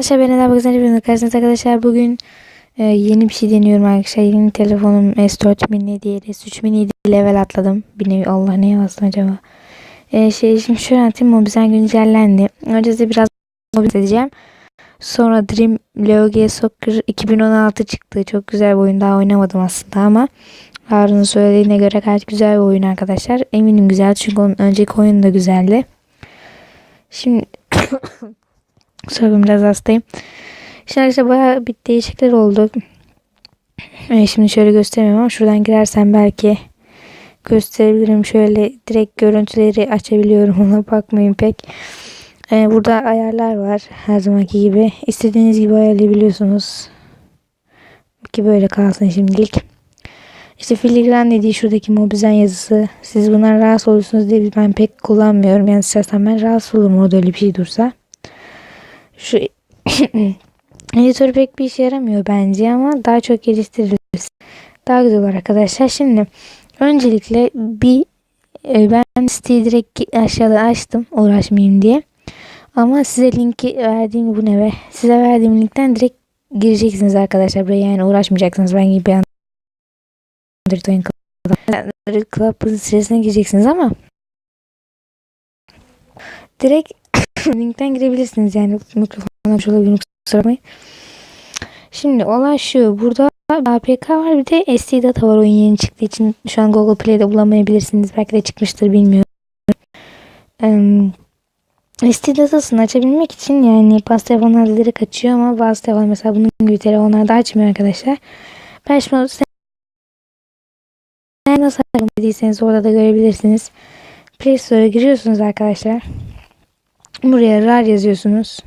Arkadaşlar ben Eda karşınızda arkadaşlar bugün e, yeni bir şey deniyorum arkadaşlar. Yeni telefonum S4 mini değil S3 mini level atladım. Bir nevi Allah ne yazdım acaba. E, şey şimdi şöyle anlatayım Mobizen güncellendi. Önce size biraz Mobizen edeceğim. Sonra Dream LoG Soccer 2016 çıktı. Çok güzel bir oyun. Daha oynamadım aslında ama Harun'un söylediğine göre gayet güzel bir oyun arkadaşlar. Eminim güzel çünkü onun önceki oyun da güzeldi. Şimdi Sonra biraz hastayım. Şimdi işte bayağı bir değişiklikler oldu. Ee, şimdi şöyle göstermiyorum ama şuradan girersem belki gösterebilirim. Şöyle direkt görüntüleri açabiliyorum. Ona bakmayın pek. Ee, burada ayarlar var. Her zamanki gibi. İstediğiniz gibi ayarlayabiliyorsunuz. Ki böyle kalsın şimdilik. İşte filigran dediği şuradaki mobizen yazısı. Siz bunlar rahatsız olursunuz diye ben pek kullanmıyorum. Yani istersen ben rahatsız olurum orada öyle bir şey dursa. Şu editör pek bir işe yaramıyor bence ama daha çok geliştiririz. Daha güzel olur arkadaşlar. Şimdi öncelikle bir e, ben siteyi direkt aşağıda açtım uğraşmayayım diye. Ama size linki verdiğim bu ne be? Size verdiğim linkten direkt gireceksiniz arkadaşlar. Buraya yani uğraşmayacaksınız. Ben gibi bir Android Club'ın sitesine gireceksiniz ama direkt linkten girebilirsiniz yani mikrofon şey olabilir. Şimdi olay şu burada APK var bir de SD data var oyun yeni çıktığı için şu an Google Play'de bulamayabilirsiniz belki de çıkmıştır bilmiyorum. Um, SD datasını açabilmek için yani bazı telefonlar direkt açıyor ama bazı telefonlar mesela bunun gibi telefonlarda açmıyor arkadaşlar. Ben şimdi nasıl dediyseniz orada da görebilirsiniz. Play Store'a giriyorsunuz arkadaşlar. Buraya RAR yazıyorsunuz.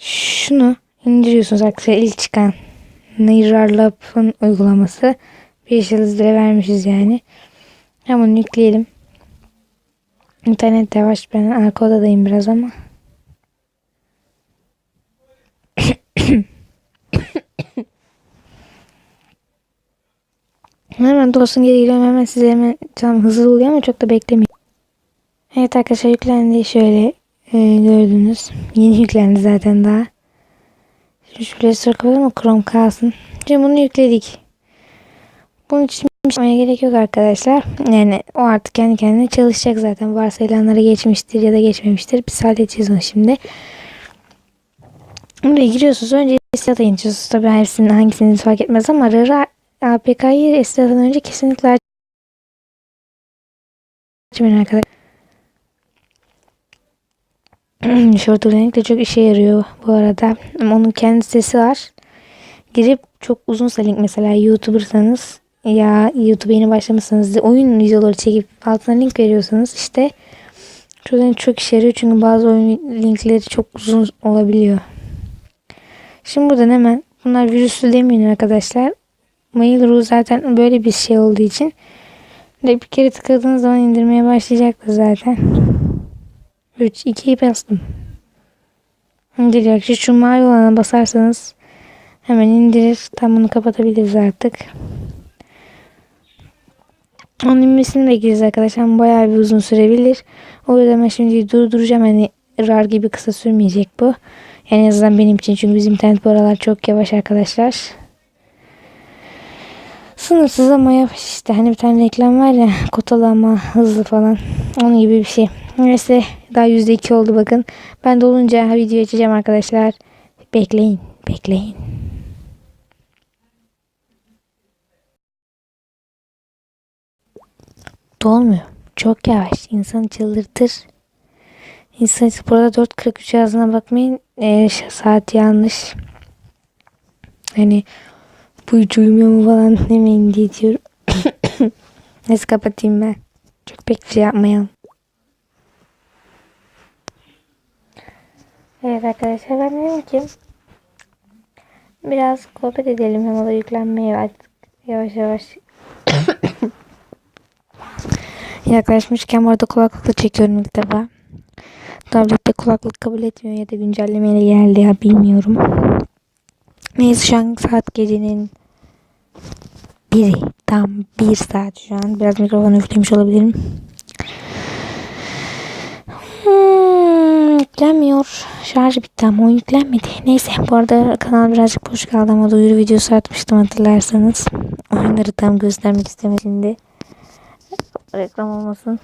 Şunu indiriyorsunuz arkadaşlar ilk çıkan RAR Lab'ın uygulaması. Bir yıldız lira vermişiz yani. Hemen yükleyelim. İnternet yavaş ben arka odadayım biraz ama. hemen dostum geri hemen size hemen tamam hızlı oluyor ama çok da beklemeyin. Evet arkadaşlar yüklendi şöyle e, gördünüz. Yeni yüklendi zaten daha. Şimdi şu Play Store kapatalım Chrome kalsın. Şimdi bunu yükledik. Bunun için bir şey gerek yok arkadaşlar. Yani o artık kendi kendine çalışacak zaten. Varsayılanlara geçmiştir ya da geçmemiştir. Biz halledeceğiz onu şimdi. Buraya giriyorsunuz. Önce istiyata ineceksiniz. Tabii hepsinin hangisini fark etmez ama RAR APK'yı istiyattan önce kesinlikle açmayın arkadaşlar. Short Link de çok işe yarıyor bu arada. Ama onun kendi sesi var. Girip çok uzunsa link mesela YouTuber'sanız ya YouTube'a yeni başlamışsanız oyun videoları çekip altına link veriyorsanız işte çok, çok işe yarıyor çünkü bazı oyun linkleri çok uzun olabiliyor. Şimdi buradan hemen bunlar virüslü demeyin arkadaşlar. Mail.ru zaten böyle bir şey olduğu için bir kere tıkladığınız zaman indirmeye başlayacaktır zaten. 3, 2'yi bastım. İndiriyor. Şu mavi olana basarsanız hemen indirir. Tam bunu kapatabiliriz artık. Onun inmesini bekleyeceğiz arkadaşlar. Bayağı bir uzun sürebilir. O yüzden ben şimdi durduracağım. Hani RAR gibi kısa sürmeyecek bu. Yani en azından benim için. Çünkü bizim internet bu aralar çok yavaş arkadaşlar. Sınırsız ama yavaş işte. Hani bir tane reklam var ya kotalı ama hızlı falan. Onun gibi bir şey. Neyse daha %2 oldu bakın. Ben dolunca video açacağım arkadaşlar. Bekleyin. Bekleyin. Dolmuyor. Çok yavaş. İnsanı çıldırtır. İnsan burada 4.43 yazdığına bakmayın. Ee, saat yanlış. Hani bu hiç uyumuyor mu falan demeyin diye diyorum. Neyse kapatayım ben. Çok pek şey yapmayalım. Evet arkadaşlar ben dedim ki biraz sohbet edelim hem o da yüklenmeye artık yavaş yavaş yaklaşmışken bu arada kulaklıkla çekiyorum ilk defa. Tablette kulaklık kabul etmiyor ya da güncellemeyle geldi ya bilmiyorum. Neyse şu an saat gecenin biri. Tam bir saat şu an. Biraz mikrofonu üflemiş olabilirim. Hmm, Yüklenmiyor. Şarj bitti ama o yüklenmedi. Neyse bu arada kanal birazcık boş kaldı ama duyuru videosu atmıştım hatırlarsanız. Oyunları tam göstermek istemedim şimdi. Reklam olmasın.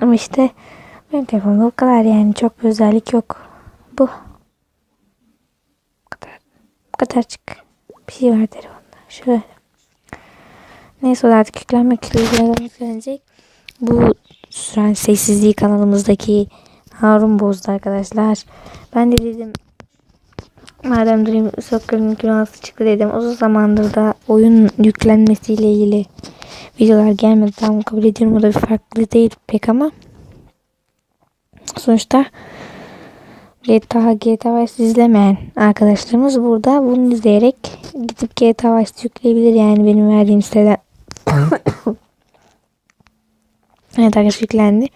Ama işte benim telefonumda bu kadar yani çok bir özellik yok. Bu. Bu kadar. Bu kadarcık bir şey var telefonda. Şöyle. Neyse o artık yüklenmek üzere yüklenecek. Bu süren sessizliği kanalımızdaki Harun bozdu arkadaşlar. Ben de dedim madem Dream Soccer'ın günahsı çıktı dedim. Uzun zamandır da oyun yüklenmesiyle ilgili videolar gelmedi. Tamam kabul ediyorum. O da bir farklı değil pek ama sonuçta GTA, GTA Vice izlemeyen arkadaşlarımız burada bunu izleyerek gidip GTA Vice yükleyebilir yani benim verdiğim siteden. evet arkadaşlar yüklendi.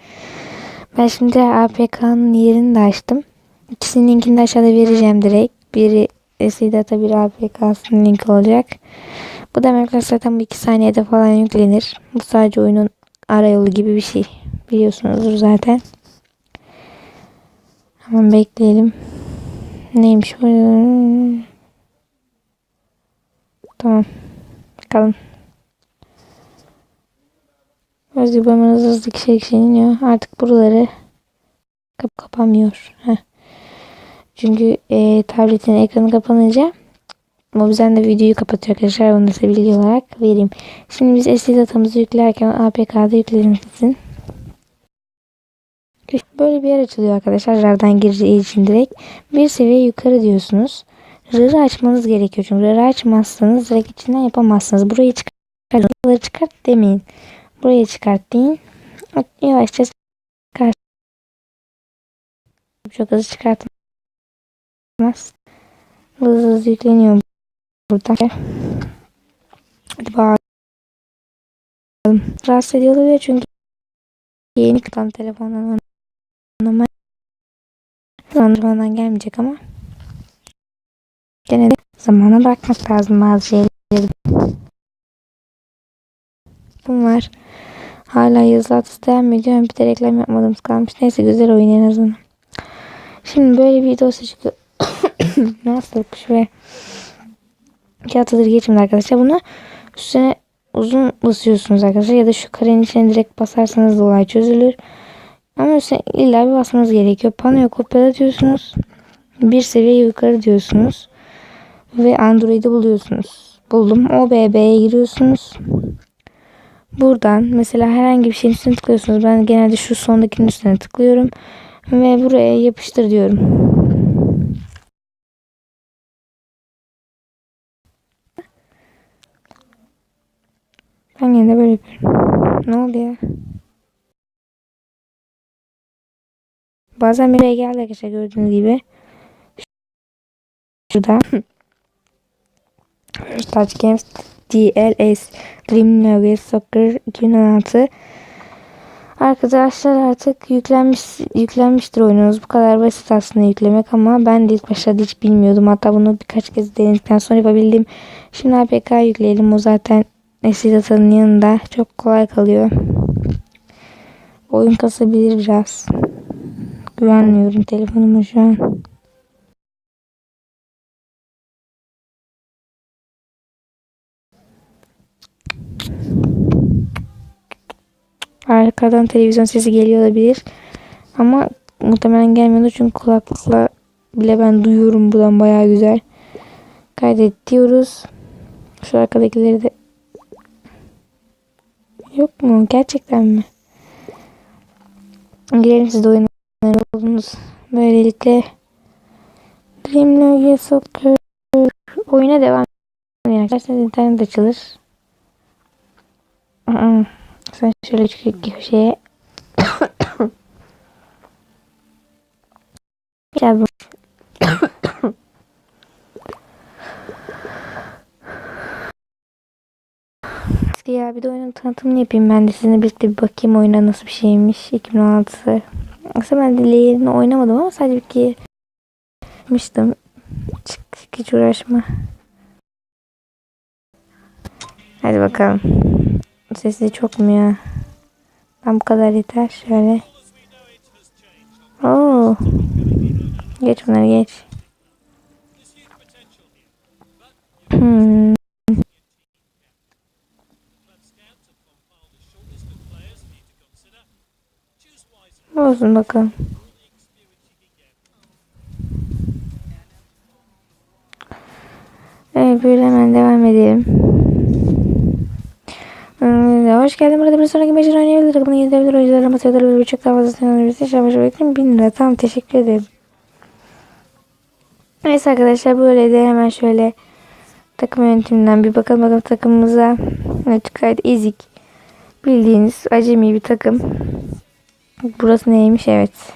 Ben şimdi APK'nın yerini de açtım. İkisinin linkini de aşağıda vereceğim direkt. Biri SDATA bir APK'sının linki olacak. Bu demekler zaten bu iki saniyede falan yüklenir. Bu sadece oyunun ara yolu gibi bir şey. Biliyorsunuzdur zaten. Hemen bekleyelim. Neymiş bu? Tamam. Bakalım. Özgür hemen hızlı hızlı kişi kişi iniyor. Artık buraları kap kapanmıyor. Heh. Çünkü e, tabletin ekranı kapanınca Mobizen de videoyu kapatıyor arkadaşlar. Onu da bilgi olarak vereyim. Şimdi biz SD datamızı yüklerken APK'da yüklenilsin. Böyle bir yer açılıyor arkadaşlar. RAR'dan gireceği için direkt. Bir seviye yukarı diyorsunuz. RAR'ı açmanız gerekiyor. Çünkü RAR'ı açmazsanız direkt içinden yapamazsınız. Burayı çıkart, çıkart demeyin. Buraya çıkart deyin. Yavaşça çıkart. Çok hızlı çıkartmaz. Hızlı hızlı yükleniyor burada. Hadi bakalım. Rahatsız ediyor olabilir çünkü yeni katan telefondan anlama Zandırmadan gelmeyecek ama gene de zamana bakmak lazım bazı şeyleri. Bunlar hala yazılı atısı devam ediyor. Bir de reklam yapmadığımız kalmış. Neyse güzel oyun en azından. Şimdi böyle bir dosya çıkıyor. Nasıl ve kağıtıdır geçmedi arkadaşlar. Bunu üstüne uzun basıyorsunuz arkadaşlar. Ya da şu karenin içine direkt basarsanız da olay çözülür. Ama üstüne illa bir basmanız gerekiyor. Panoya kopyala diyorsunuz. Bir seviye yukarı diyorsunuz. Ve Android'i buluyorsunuz. Buldum. OBB'ye giriyorsunuz. Buradan mesela herhangi bir şeyin üstüne tıklıyorsunuz. Ben genelde şu sondakinin üstüne tıklıyorum. Ve buraya yapıştır diyorum. Ben yine de böyle yapıyorum. Ne oldu ya? Bazen bir geldi arkadaşlar gördüğünüz gibi. Şurada. Touch Games DLS Dream League Soccer 2016 Arkadaşlar artık yüklenmiş yüklenmiştir oyununuz. Bu kadar basit aslında yüklemek ama ben de ilk başta hiç bilmiyordum. Hatta bunu birkaç kez denedikten sonra yapabildim. Şimdi APK yükleyelim. O zaten SD datanın yanında çok kolay kalıyor. Oyun kasabilir biraz. Güvenmiyorum telefonuma şu an. Arkadan televizyon sesi geliyor olabilir. Ama muhtemelen gelmiyordu çünkü kulaklıkla bile ben duyuyorum buradan baya güzel. Kaydet diyoruz. Şu arkadakileri de Yok mu? Gerçekten mi? Girelim siz de oyunları oldunuz. Böylelikle Dreamlog Soccer oyuna devam edin. Arkadaşlar internet açılır. Sen şöyle küçük şeye Gel bu. ya bir de oyunun tanıtımını yapayım ben de sizinle birlikte bir bakayım oyuna nasıl bir şeymiş 2016. Aslında ben de Layer'ini oynamadım ama sadece bir kere yapmıştım. Çık, hiç uğraşma. Hadi bakalım. Sesi çok mu ya? Ben bu kadar yeter. Şöyle. Oo. Geç bunları geç. Hmm. Olsun bakalım. Evet böyle hemen devam edelim. Hoş geldin burada bir sonraki meşhur oynayabilir. Takımını yenilebilir. Oyunculara masaya bir buçuk daha fazla sanabilirsin. Şabaşı bekleyin. Bin lira. Tamam teşekkür ederim. Neyse arkadaşlar böyle de hemen şöyle takım yönetiminden bir bakalım bakalım takımımıza. Evet gayet ezik. Bildiğiniz acemi bir takım. Burası neymiş evet.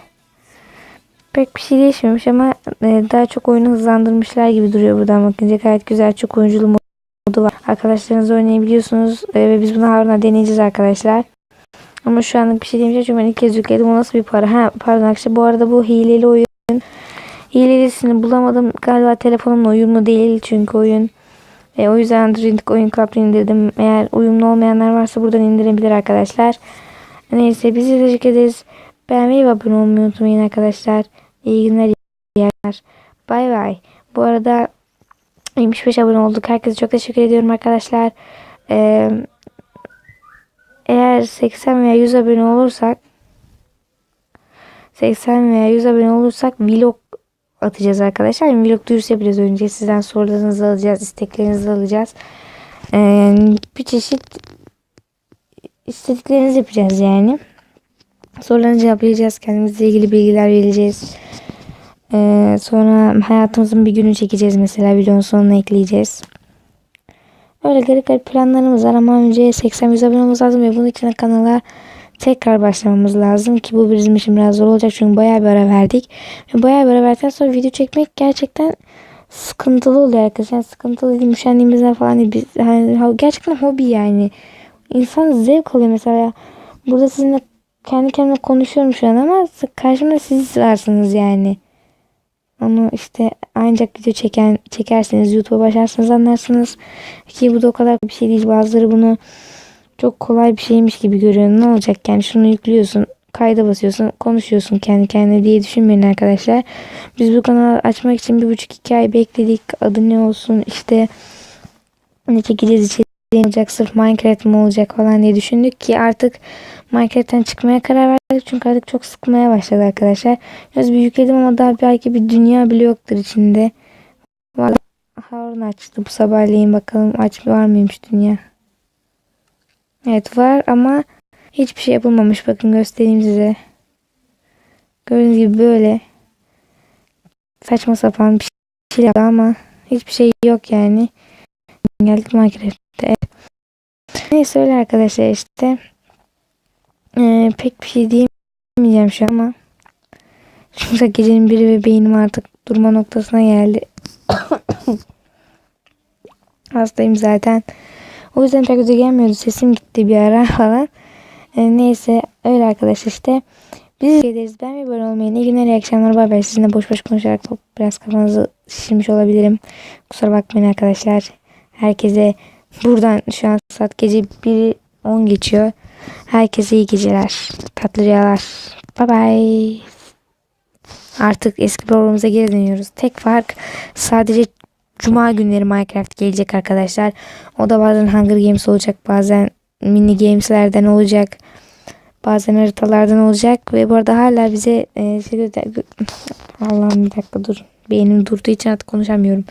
Pek bir şey değişmemiş ama e, daha çok oyunu hızlandırmışlar gibi duruyor buradan bakınca. Gayet güzel çok oyunculu modu var. Arkadaşlarınızla oynayabiliyorsunuz e, ve biz bunu Harun'a deneyeceğiz arkadaşlar. Ama şu anlık bir şey demeyeceğim çünkü ben ilk kez yükledim. O nasıl bir para? Ha pardon arkadaşlar bu arada bu hileli oyun. Hilelisini bulamadım. Galiba telefonumla uyumlu değil çünkü oyun. E, o yüzden Android oyun kaplı indirdim. Eğer uyumlu olmayanlar varsa buradan indirebilir arkadaşlar. Neyse biz teşekkür ederiz. Beğenmeyi ve abone olmayı unutmayın arkadaşlar. İyi günler, iyi yerler. Bay bay. Bu arada 75 abone olduk. Herkese çok teşekkür ediyorum arkadaşlar. Ee, eğer 80 veya 100 abone olursak 80 veya 100 abone olursak vlog atacağız arkadaşlar. Yani vlog duyurusu yapacağız önce. Sizden sorularınızı alacağız, isteklerinizi alacağız. Ee, bir çeşit istediklerinizi yapacağız yani. Sorularını cevaplayacağız. Kendimizle ilgili bilgiler vereceğiz. Ee, sonra hayatımızın bir günü çekeceğiz mesela videonun sonuna ekleyeceğiz. Öyle garip garip planlarımız var ama önce 80 100 abone olmamız lazım ve bunun için kanala tekrar başlamamız lazım ki bu bizim için biraz zor olacak çünkü bayağı bir ara verdik. Ve bayağı bir ara verdikten sonra video çekmek gerçekten sıkıntılı oluyor arkadaşlar. Yani sıkıntılı değil, üşendiğimizden falan değil. Biz, yani, gerçekten hobi yani. İnsan zevk alıyor mesela. Burada sizinle kendi kendime konuşuyorum şu an ama karşımda siz varsınız yani. Onu işte ancak video çeken çekerseniz YouTube'a başlarsanız anlarsınız. Ki bu da o kadar bir şey değil. Bazıları bunu çok kolay bir şeymiş gibi görüyor. Ne olacak yani şunu yüklüyorsun. Kayda basıyorsun. Konuşuyorsun kendi kendine diye düşünmeyin arkadaşlar. Biz bu kanalı açmak için bir buçuk iki ay bekledik. Adı ne olsun işte ne çekeceğiz içeriği olacak sırf Minecraft mı olacak falan diye düşündük ki artık Minecraft'ten çıkmaya karar verdik çünkü artık çok sıkmaya başladı arkadaşlar. Biraz bir yükledim ama daha belki bir dünya bile yoktur içinde. Valla Harun açtı bu sabahleyin bakalım aç var mıymış dünya. Evet var ama hiçbir şey yapılmamış bakın göstereyim size. Gördüğünüz gibi böyle saçma sapan bir şey yaptı ama hiçbir şey yok yani. Geldik Minecraft'te. Neyse öyle arkadaşlar işte. Ee, pek bir şey diyemeyeceğim şu ama. Çünkü gecenin biri ve beynim artık durma noktasına geldi. Hastayım zaten. O yüzden pek güzel gelmiyordu. Sesim gitti bir ara falan. Ee, neyse öyle arkadaşlar işte. Biz ederiz. Ben bir abone olmayı. İyi günler, iyi akşamlar. Bay bay. Sizinle boş boş konuşarak biraz kafanızı şişirmiş olabilirim. Kusura bakmayın arkadaşlar. Herkese buradan şu an saat gece 1'i 10 geçiyor. Herkese iyi geceler. Tatlı rüyalar. Bye bye. Artık eski programımıza geri dönüyoruz. Tek fark sadece Cuma günleri Minecraft gelecek arkadaşlar. O da bazen Hunger Games olacak. Bazen mini gameslerden olacak. Bazen haritalardan olacak. Ve bu arada hala bize e, şey, Allah'ım bir dakika dur. Beynim durduğu için artık konuşamıyorum.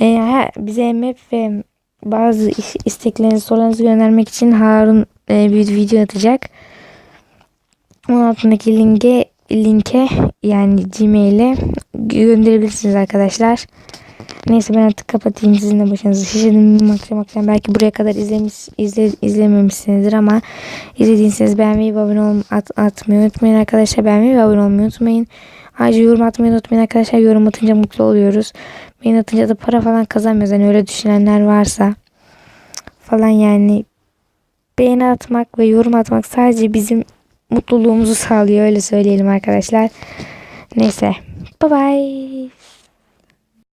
E, ha, bize map ve bazı isteklerinizi sorularınızı göndermek için Harun e, bir video atacak. Onun altındaki linke linke yani Gmail'e gönderebilirsiniz arkadaşlar. Neyse ben artık kapatayım sizinle başınızı şişirdim akşam akşam belki buraya kadar izlemiş izle, izlememişsinizdir ama izlediyseniz beğenmeyi ve abone ol, at, atmayı unutmayın arkadaşlar. Beğenmeyi ve abone olmayı unutmayın. Ayrıca yorum atmayı unutmayın arkadaşlar. Yorum atınca mutlu oluyoruz. Beğen atınca da para falan kazanmıyoruz. Hani öyle düşünenler varsa falan yani beğeni atmak ve yorum atmak sadece bizim mutluluğumuzu sağlıyor öyle söyleyelim arkadaşlar. Neyse bye bye